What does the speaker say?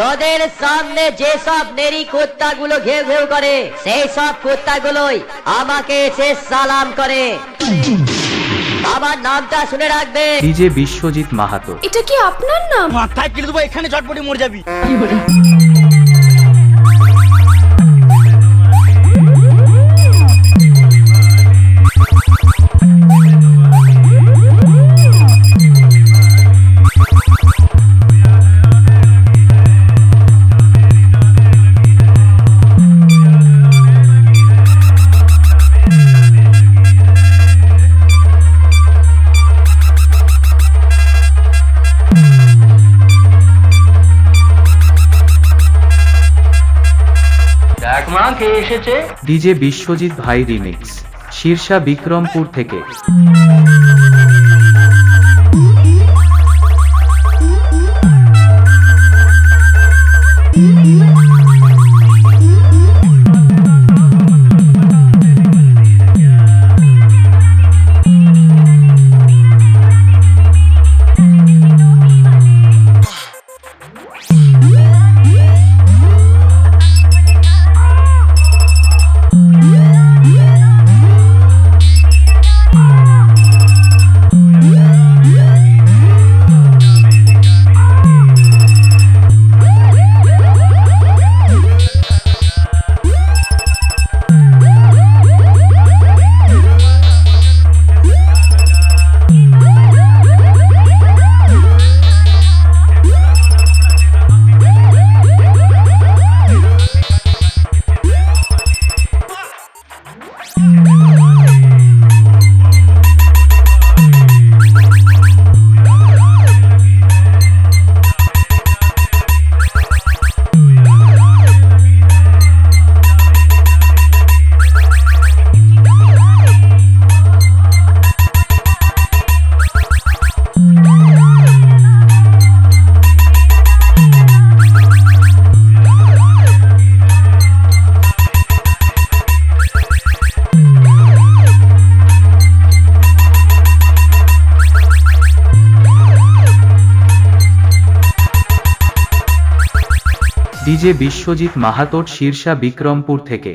তোদের সামনে যেসব নেরি কুত্তাগুলো ঘেউ ঘেউ করে সেই সব কুত্তাগুলোই আমাকে এসে সালাম করে। আমার নামটা শুনে রাখবে। ডিজে বিশ্বজিৎ মাহাতো। এটা কি আপনার নাম? মাথায় কিনে দেবো এখানে চটপটি মরে যাবি। কে এসেছে। ডিজে বিশ্বজিৎ ভাই রিমিক্স শীর্ষা বিক্রমপুর থেকে। ডিজে বিশ্বজিৎ মাহাতোর শীর্ষা বিক্রমপুর থেকে।